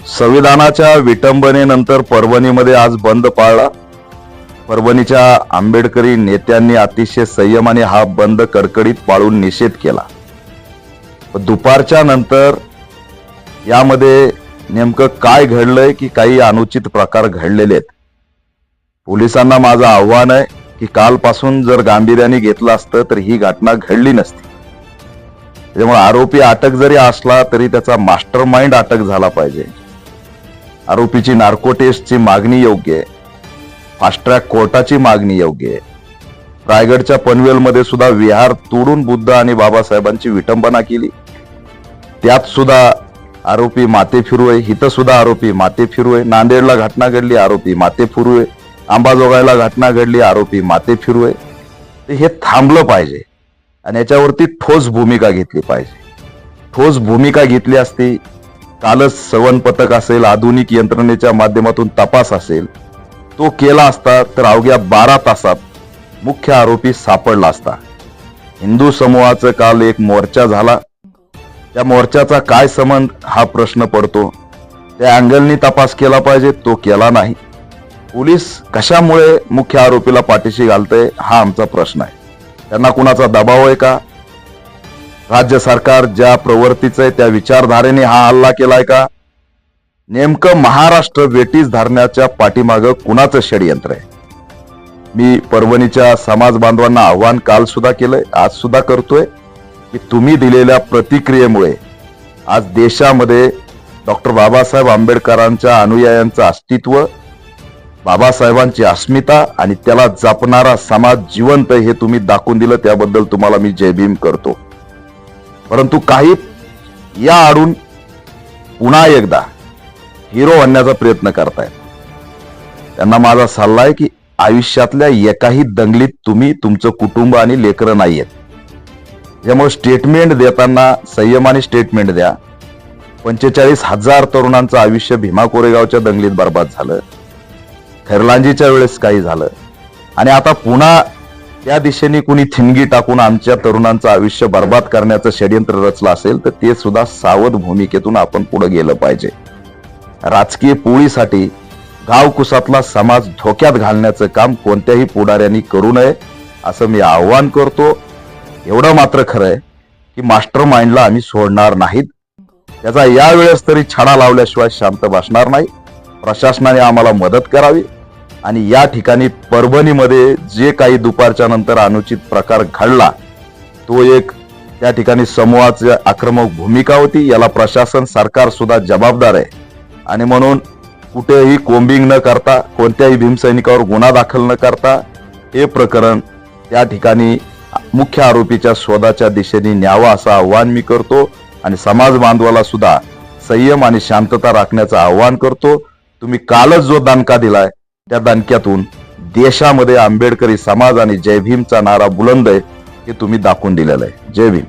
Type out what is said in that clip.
संविधानाच्या विटंबनेनंतर परभणीमध्ये आज बंद पाळला. परभणीच्या आंबेडकरी नेत्यांनी अतिशय संयमाने हा बंद कडकडीत पाळून निषेध केला. दुपारच्या नंतर यामध्ये नेमकं काय घडलंय की काही अनुचित प्रकार घडलेले आहेत? पोलिसांना माझं आव्हान आहे की कालपासून जर गांभीर्याने घेतलं असतं तर ही घटना घडली नसती. त्याच्यामुळे आरोपी अटक जरी असला तरी त्याचा मास्टर माइंड अटक झाला पाहिजे. आरोपीची नार्को टेस्टची मागणी योग्य आहे. फास्ट ट्रॅक कोर्टाची मागणी योग्य आहे. रायगडच्या पनवेलमध्ये सुद्धा विहार तोडून बुद्ध आणि बाबासाहेबांची विटंबना केली. त्यात सुद्धा आरोपी माते फिरुळे हिथं सुद्धा आरोपी माते फिरुळे नांदेडला घटना घडली आरोपी माते फिरुळे अंबाजोगाईला घटना घडली आरोपी माते फिरुळे. हे थांबलं पाहिजे. आणि याच्यावरती ठोस भूमिका घेतली पाहिजे. ठोस भूमिका घेतली असती कालच सवन पथक असेल आधुनिक यंत्रणेच्या माध्यमातून तपास असेल तो केला असता तर अवघ्या बारा तासात मुख्य आरोपी सापडला असता. हिंदू समूहाचं काल एक मोर्चा झाला. त्या मोर्चाचा काय संबंध हा प्रश्न पडतो. त्या अँगलनी तपास केला पाहिजे तो केला नाही. पोलीस कशामुळे मुख्य आरोपीला पाठीशी घालतंय हा आमचा प्रश्न आहे. त्यांना कुणाचा दबाव आहे का? राज्य सरकार ज्या प्रवृत्तीचं आहे त्या विचारधारेने हा हल्ला केलाय का? नेमकं महाराष्ट्र वेटीस धरण्याच्या पाठीमागं कुणाचं षडयंत्र आहे? मी परभणीच्या समाज बांधवांना आव्हान काल सुद्धा केलंय आज सुद्धा करतोय की तुम्ही दिलेल्या प्रतिक्रियेमुळे आज देशामध्ये डॉक्टर बाबासाहेब आंबेडकरांच्या अनुयायांचं अस्तित्व बाबासाहेबांची अस्मिता आणि त्याला जपणारा समाज जिवंत हे तुम्ही दाखवून दिलं त्याबद्दल तुम्हाला मी जय भीम करतो. परंतु काही या आडून पुन्हा एकदा हिरो बनण्याचा प्रयत्न करतायत. त्यांना माझा सल्ला आहे की आयुष्यातल्या एकाही दंगलीत तुम्ही तुमचं कुटुंब आणि लेकरं नाही आहेत त्यामुळे स्टेटमेंट देताना संयमाने स्टेटमेंट द्या. पंचेचाळीस हजार तरुणांचं आयुष्य भीमा कोरेगावच्या दंगलीत बर्बाद झालं. हेरलांजीच्या वेळेस काही झालं. आणि आता पुन्हा त्या दिशेने कुणी थिणगी टाकून आमच्या तरुणांचं आयुष्य बर्बाद करण्याचं षडयंत्र रचलं असेल तर ते सुद्धा सावध भूमिकेतून आपण पुढे गेलं पाहिजे. राजकीय पोळीसाठी गावकुसातला समाज धोक्यात घालण्याचं काम कोणत्याही पुढाऱ्यांनी करू नये असं मी आव्हान करतो. एवढं मात्र खरं आहे की मास्टर माइंडला आम्ही सोडणार नाहीत. त्याचा यावेळेस तरी छडा लावल्याशिवाय शांत बसणार नाही. प्रशासनाने आम्हाला मदत करावी. आणि या ठिकाणी परभणीमध्ये जे काही दुपारच्या नंतर अनुचित प्रकार घडला तो एक त्या ठिकाणी समूहाची आक्रमक भूमिका होती. याला प्रशासन सरकार सुद्धा जबाबदार आहे. आणि म्हणून कुठेही कोंबिंग न करता कोणत्याही भीमसैनिकावर गुन्हा दाखल न करता हे प्रकरण त्या ठिकाणी मुख्य आरोपीच्या शोधाच्या दिशेने न्यावं असं आव्हान मी करतो आणि समाज बांधवाला सुद्धा संयम आणि शांतता राखण्याचं आव्हान करतो. तुम्ही कालच जो दणका दिलाय त्या दणक्यातून देशामध्ये आंबेडकरी समाज आणि जय भीमचा नारा बुलंद आहे हे तुम्ही दाखवून दिलेलं आहे. जय भीम.